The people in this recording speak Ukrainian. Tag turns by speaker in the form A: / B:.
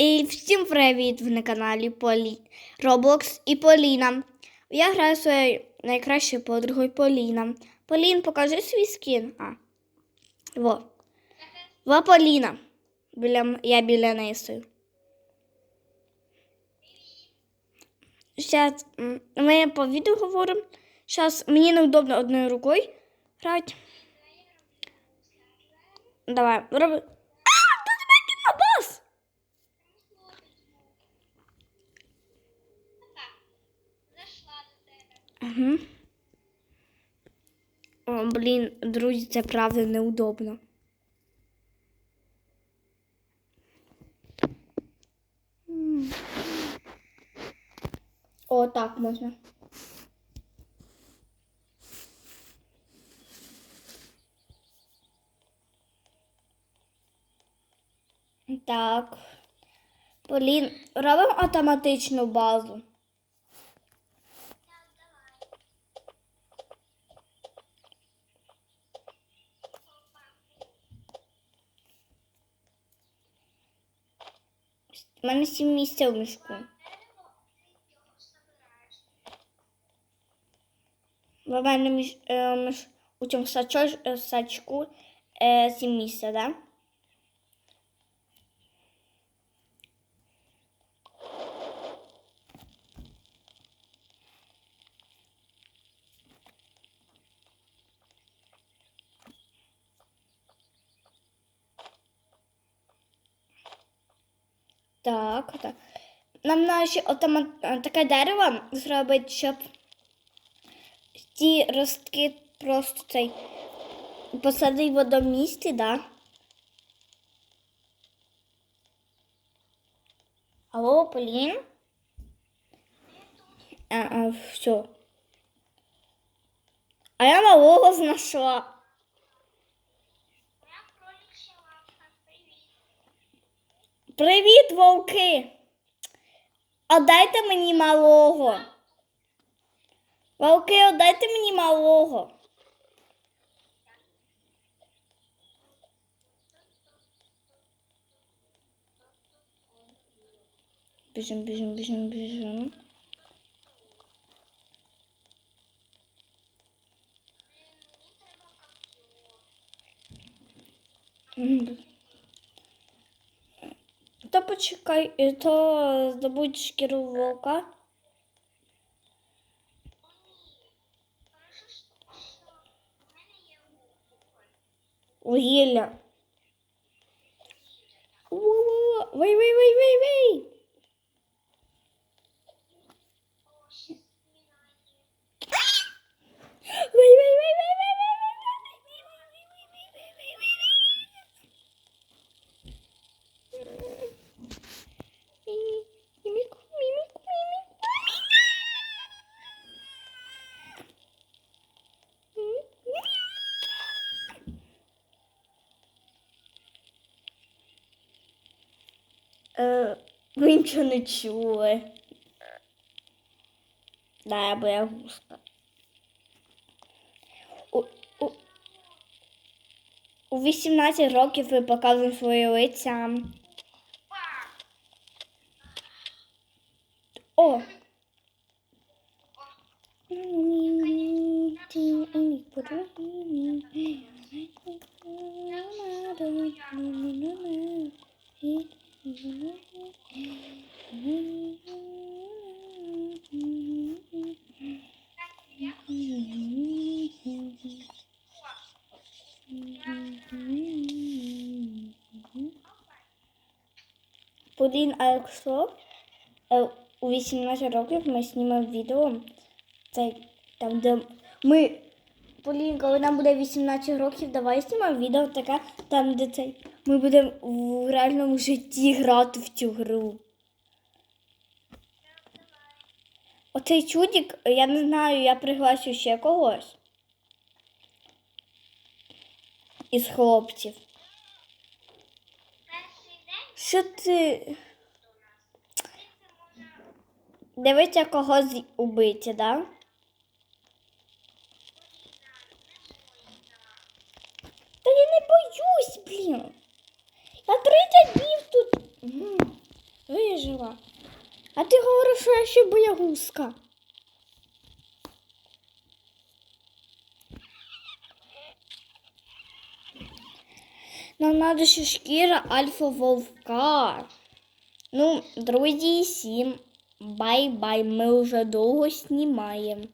A: І всім привіт! Ви на каналі Полі... Roblox і Поліна. Я граю своєю найкращою подругою Поліна. Полін, покажи свій скін. А. Во. Во Поліна. Біля... Я біля неї стою. Зараз ми по відео говоримо. Зараз мені неудобно одною рукою грати. Давай, роби. Угу. О, блін, друзі, це правда неудобно. О, так можна. Так. Блін, робимо автоматичну базу. У мене сім місця в мішку. В мене міш, е, міш, у цьому е, сачку е, сім місця, так? Да? Так, так. Нам треба ще отам, таке дерево зробити, щоб ті ростки просто цей посадити в одному да? Алло, Полін? А, а, все. А я нового знайшла.
B: Привіт,
A: вовки. А мені малого. Вовки, отдайте мені малого. Біжим, біжим, біжим, біжим. Mm-hmm. То почекай, то здобудь шкіру
B: волка.
A: Вугілля. Вай-вай-вай. е, ви нічого не чули. Да, бо я гуска. У, у, 18 років ви показуємо свої лиця. О! Ні, ні, ні, ні, ні, Полін Алексо е, у 18 років ми знімемо відео. Це там, де ми. Полін, коли нам буде 18 років, давай знімемо відео таке, там, де цей. Ми будемо в реальному житті грати в цю гру. Оцей чудик, я не знаю, я приглашу ще когось із хлопців. Що ти? Дивиться когось убити, да? Та я не боюсь, блін. Я 30 днів тут Вижила. А ти говориш, що я ще боягузка. Нам надо ще шкіра альфа вовка. Ну, друзі, всім бай-бай. Ми вже довго знімаємо.